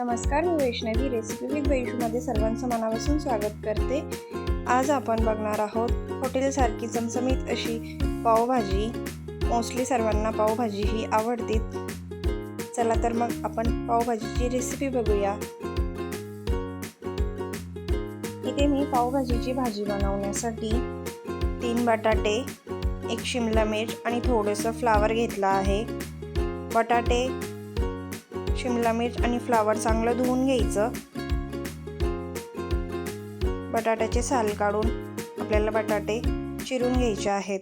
नमस्कार मी Vaishnavi recipe with वैशूमध्ये सर्वांचं मनापासून स्वागत करते. आज आपण बघणार आहोत हॉटेलसारखी चमचमीत अशी पावभाजी. मोस्टली सर्वांना पावभाजी ही आवडते. चला तर मग आपण पावभाजीची रेसिपी बघूया. इथे मी पावभाजीची भाजी बनवण्यासाठी तीन बटाटे एक शिमला मिर्च आणि थोडंसं फ्लावर घेतलं आहे. बटाटे शिमला मिर्च आणि फ्लावर चांगलं धुवून घ्यायचं. बटाट्याचे साल काढून आपल्याला बटाटे चिरून घ्यायचे आहेत.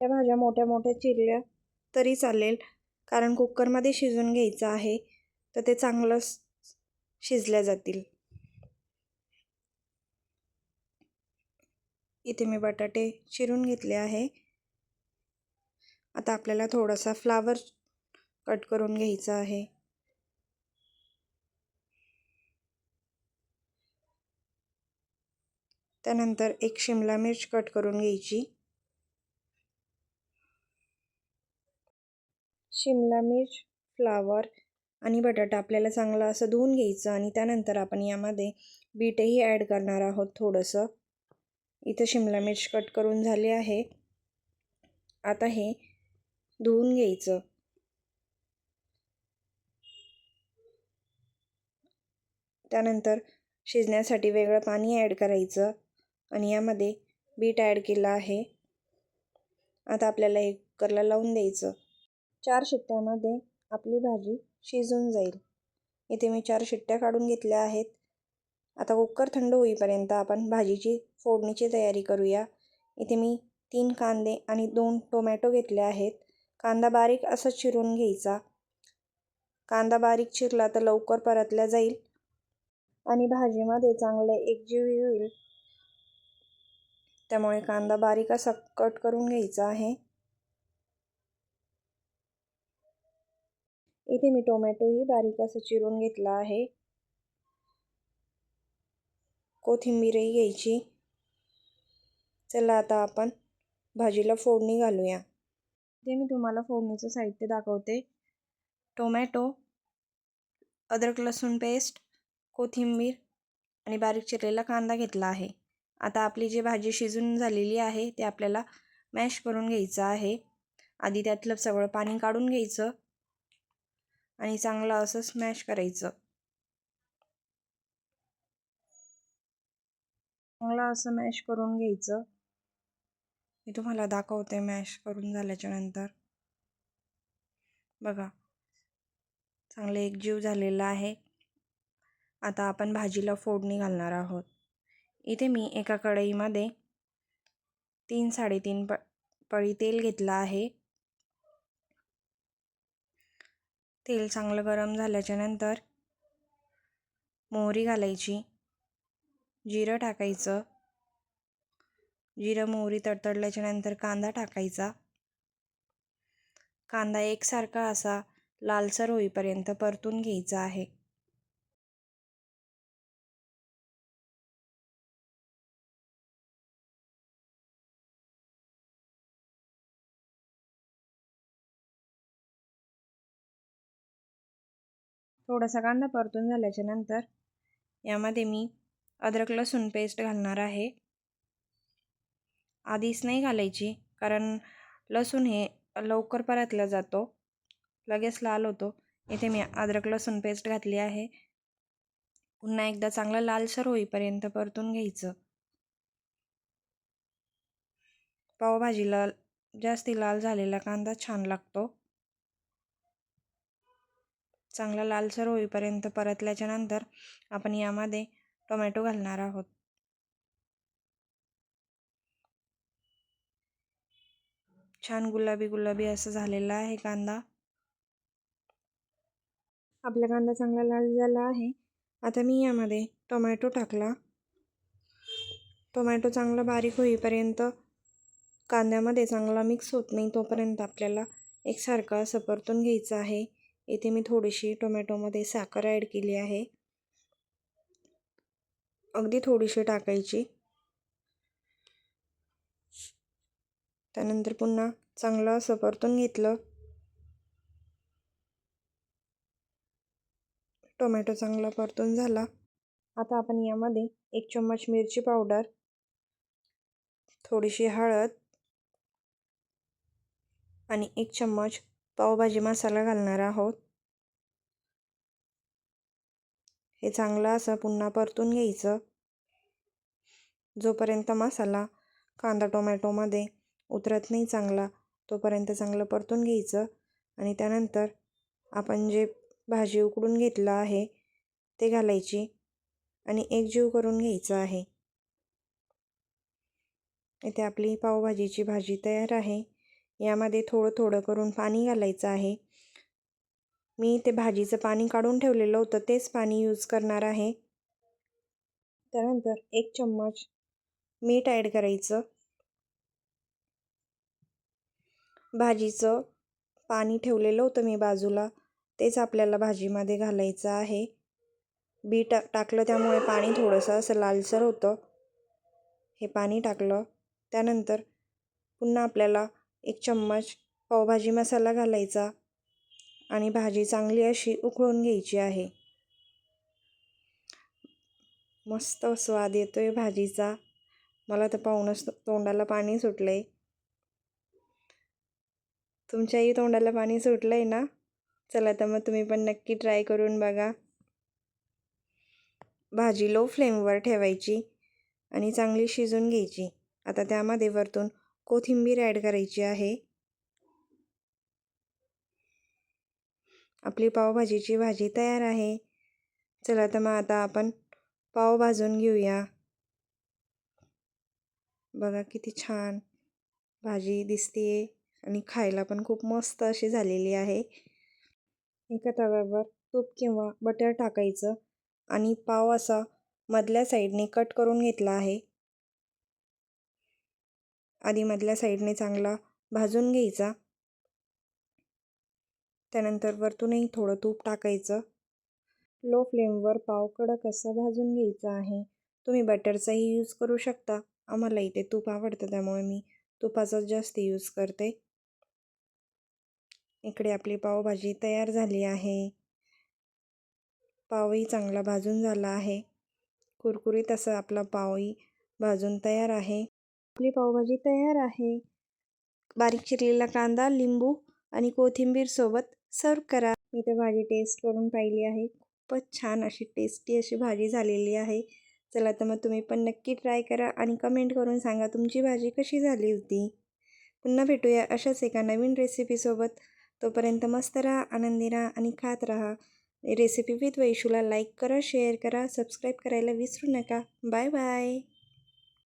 त्या भाज्या मोठ्या मोठ्या चिरल्या तरी चालेल कारण कुकरमध्ये शिजून घ्यायचं आहे तर ते चांगलं शिजल्या जातील. इथे मी बटाटे चिरून घेतले आहे. आता आपल्याला थोडासा फ्लावर कट करून घ्यायचा आहे. त्यानंतर एक शिमला मिर्च कट करून घ्यायची. शिमला मिर्च फ्लावर आणि बटाटा आपल्याला चांगला असं धुवून घ्यायचं आणि त्यानंतर आपण यामध्ये बीटही ॲड करणार आहोत थोडंसं. इथं शिमला मिर्च कट करून झाले आहे. आता हे धुवून घ्यायचं. त्यानंतर शिजण्यासाठी वेगळं पाणी ॲड करायचं आणि यामध्ये बीट ॲड केलं आहे. आता आपल्याला हे कुकरला लावून द्यायचं. चार शिट्ट्यामध्ये आपली भाजी शिजून जाईल. इथे मी चार शिट्ट्या काढून घेतल्या आहेत. आता कुकर थंड होईपर्यंत आपण भाजीची फोडणीची तयारी करूया. इथे मी तीन कांदे आणि दोन टोमॅटो घेतले आहेत. कांदा बारीक असं चिरून घ्यायचा. कांदा बारीक चिरला तर लवकर परतल्या जाईल. आणि भाजीमध्ये चांगले एकजीव होईल त्यामुळे कांदा बारीक असा कट करून घ्यायचा आहे. इथे मी टोमॅटोही बारीक असं चिरून घेतला आहे. कोथिंबीरही घ्यायची. चला आता आपण भाजीला फोडणी घालूया. ते मी तुम्हाला फोडणीचं साहित्य दाखवते. टोमॅटो अद्रक लसूण पेस्ट कोथिंबीर आणि बारीक चिरलेला कांदा घेतला आहे. आता आपली जी भाजी शिजून झालेली आहे ते आपल्याला मॅश करून घ्यायचं आहे. आधी त्यातलं सगळं पाणी काढून घ्यायचं आणि चांगलं असं स्मॅश करायचं. चांगलं असं मॅश करून घ्यायचं. मी तुम्हाला दाखवते मॅश करून झाल्याच्यानंतर. बघा चांगलं एकजीव झालेला आहे. आता आपण भाजीला फोडणी घालणार आहोत. इथे मी एका कढईमध्ये तीन साडेतीन प पळी तेल घेतलं आहे. तेल चांगलं गरम झाल्याच्यानंतर मोहरी घालायची. जिरं टाकायचं. जिरं मोहरी तडतडल्याच्या नंतर कांदा टाकायचा. कांदा एकसारखा असा लालसर होईपर्यंत परतून घ्यायचा आहे. थोडासा कांदा परतून झाल्याच्यानंतर यामध्ये मी अद्रक लसूण पेस्ट घालणार आहे. आधीच नाही घालायची कारण लसूण हे लवकर परतला जातो. लगेच लाल होतो. इथे मी अद्रक लसूण पेस्ट घातली आहे. पुन्हा एकदा चांगलं लालसर होईपर्यंत परतून घ्यायचं. पावभाजीला जास्ती लाल झालेला कांदा छान लागतो. चांगला लालसर होईपर्यंत परतल्याच्या नंतर आपण यामध्ये टोमॅटो घालणार आहोत. छान गुलाबी गुलाबी असं झालेला आहे कांदा. आपला कांदा चांगला लाल झाला आहे. आता मी यामध्ये टोमॅटो टाकला. टोमॅटो चांगला बारीक होईपर्यंत कांद्यामध्ये चांगला मिक्स होत नाही तोपर्यंत आपल्याला एकसारखं असं परतून घ्यायचं आहे. इथे मी थोडीशी टोमॅटोमध्ये साखर ॲड केली आहे. अगदी थोडीशी टाकायची. त्यानंतर पुन्हा चांगलं असं परतून घेतलं. टोमॅटो चांगला परतून झाला. आता आपण यामध्ये एक चम्मच मिरची पावडर थोडीशी हळद आणि एक चम्मच पावभाजी मसाला घालणार आहोत. हे चांगलं असं पुन्हा परतून घ्यायचं. जोपर्यंत मसाला कांदा टोमॅटोमध्ये उतरत नाही चांगला तोपर्यंत चांगलं परतून घ्यायचं. आणि त्यानंतर आपण जे भाजी उकडून घेतलं आहे ते घालायची आणि एकजीव करून घ्यायचं आहे. इथे आपली पावभाजीची भाजी तयार आहे. यामध्ये थोडं थोडं करून पाणी घालायचं आहे. मी ते भाजीचं पाणी काढून ठेवलेलं होतं तेच पाणी यूज करणार आहे. त्यानंतर एक चम्मच मीठ ॲड करायचं. भाजीचं पाणी ठेवलेलं होतं मी बाजूला तेच आपल्याला भाजीमध्ये घालायचं आहे. बी टा टाकलं त्यामुळे पाणी थोडंसं असं लालसर होतं. हे पाणी टाकलं. त्यानंतर पुन्हा आपल्याला एक चम्मच पावभाजी मसाला घालायचा आणि भाजी चांगली अशी उकळून घ्यायची आहे. मस्त स्वाद येतो आहे भाजीचा. मला तर पाहूनच तोंडाला पाणी सुटलं आहे तुमच्याही तोंडाला पाणी सुटलं आहे ना? चला तर मग तुम्ही पण नक्की ट्राय करून बघा. भाजी लो फ्लेमवर ठेवायची आणि चांगली शिजून घ्यायची. आता त्यामध्ये वरतून कोथिंबीर ॲड करायची आहे. आपली पावभाजीची भाजी तयार आहे. चला तर मग आता आपण पाव भाजून घेऊया. बघा किती छान भाजी दिसते आणि खायला पण खूप मस्त अशी झालेली आहे. एका तव्यावर तूप किंवा बटर टाकायचं आणि पाव असा मधल्या साईडने कट करून घेतला आहे. आधी मधल्या साईडने चांगला भाजून घ्यायचा. त्यानंतर वरतूनही थोडं तूप टाकायचं. लो फ्लेमवर पाव कडक असा भाजून घ्यायचा आहे. तुम्ही बटरचाही यूज करू शकता. आम्हाला इथे तूप आवडतं त्यामुळे मी तुपाचाच जास्त यूज करते. इकडे आपली पावभाजी तयार झाली आहे. पावही चांगला भाजून झाला आहे. कुरकुरीत असं आपला पावही भाजून तयार आहे. आपली पावभाजी तयार आहे. बारीक चिरलेला कांदा लिंबू आणि कोथिंबीरसोबत सर्व्ह सर्व करा. मी तर भाजी टेस्ट करून पाहिली आहे. खूपच छान अशी टेस्टी अशी भाजी झालेली आहे. चला तर मग तुम्ही पण नक्की ट्राय करा आणि कमेंट करून सांगा तुमची भाजी कशी झाली होती. पुन्हा भेटूया अशाच एका नवीन रेसिपीसोबत तोपर्यंत मस्त राहा आनंदी राहा आणि खात राहा. रेसिपी विथ वैशूला लाईक करा शेअर करा सबस्क्राईब करायला विसरू नका. Bye bye